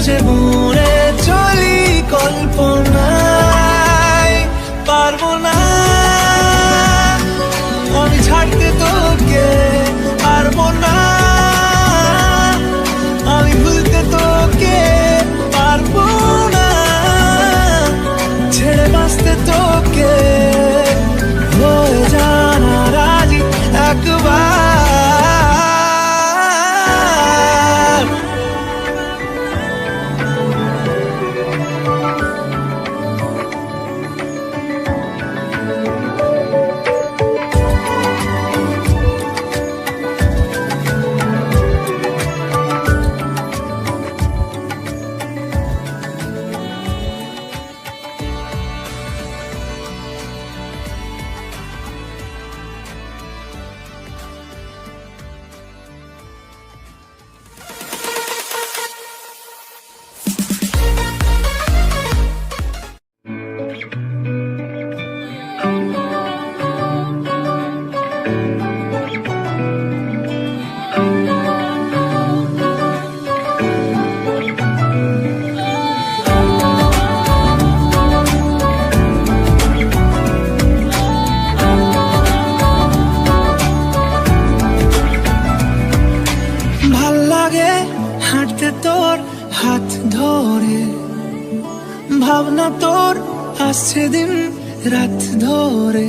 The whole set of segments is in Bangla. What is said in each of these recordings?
मुझे भूल আসছে দিন রাত ধরে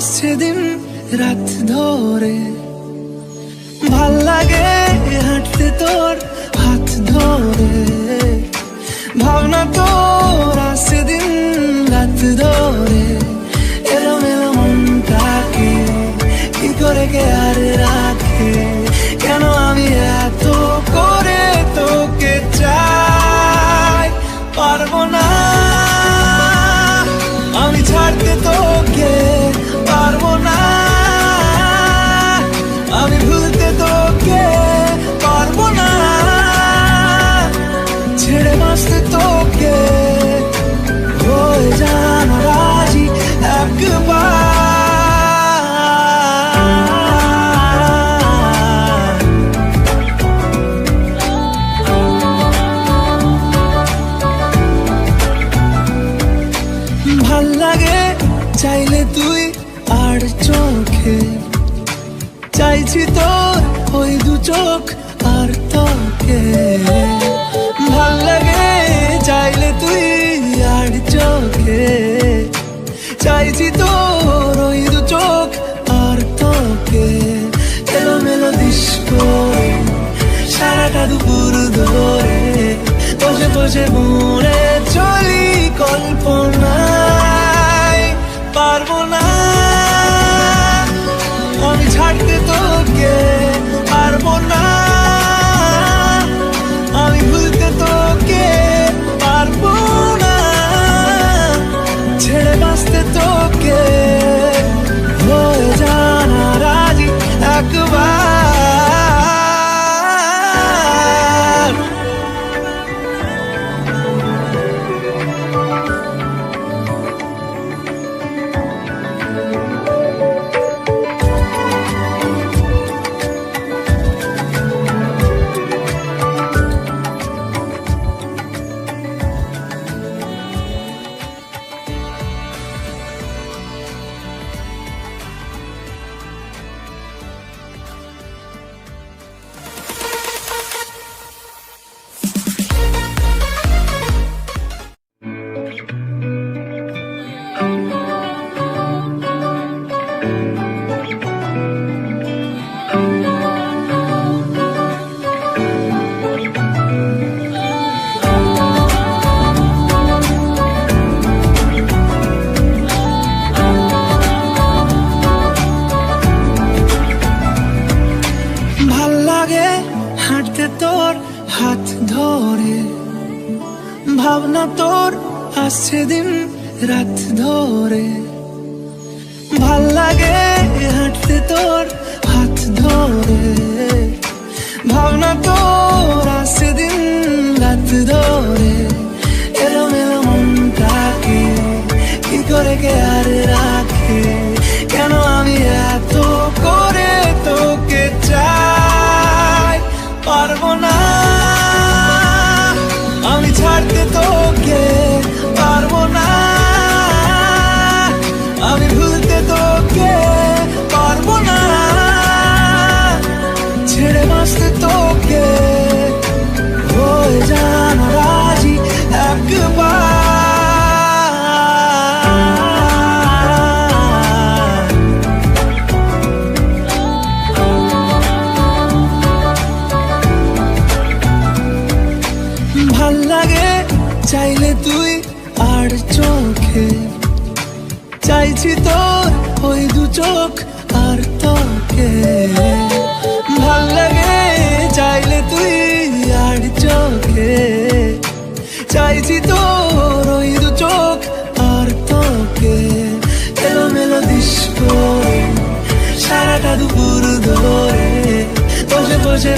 আসছে দিন রাত ধরে। ভালো লাগে হাঁটতে তোর চাইলে তুই আর চোখে। চাইছি তোর ওই দু চোখ আর তোকে ভালো লাগে চাইলে তুই আর চোখে। চাইছি তোর ওই দু চোখ আর তোকে এলো মেলো ডিস্কো সারাটা দুপুর ধরে। বসে বসে মনে চলি কল্পনায় পারব না। আমি ছাড়তে তোকে পারব না। আমি ভুলতে তোকে পারব না। ছেড়ে বাঁচতে তোকে তোর হাত ধরে। ভাবনা তোর আসছে দিন রাত ধরে। ভালো লাগে হাঁটতে তোর হাত ধরে। ভাবনা তোর আসছে দিন রাত ধরে। এলো মেলো মনটাকে কি করে কে আর চোখ আর তোকে। ভালো লাগে চাইলে তুই আর চোখে। চাইছি তোর ওই দু চোখ আর তোকে। এলো মেলো ডিস্কো সারাটা দুপুর ধরে বসে বসে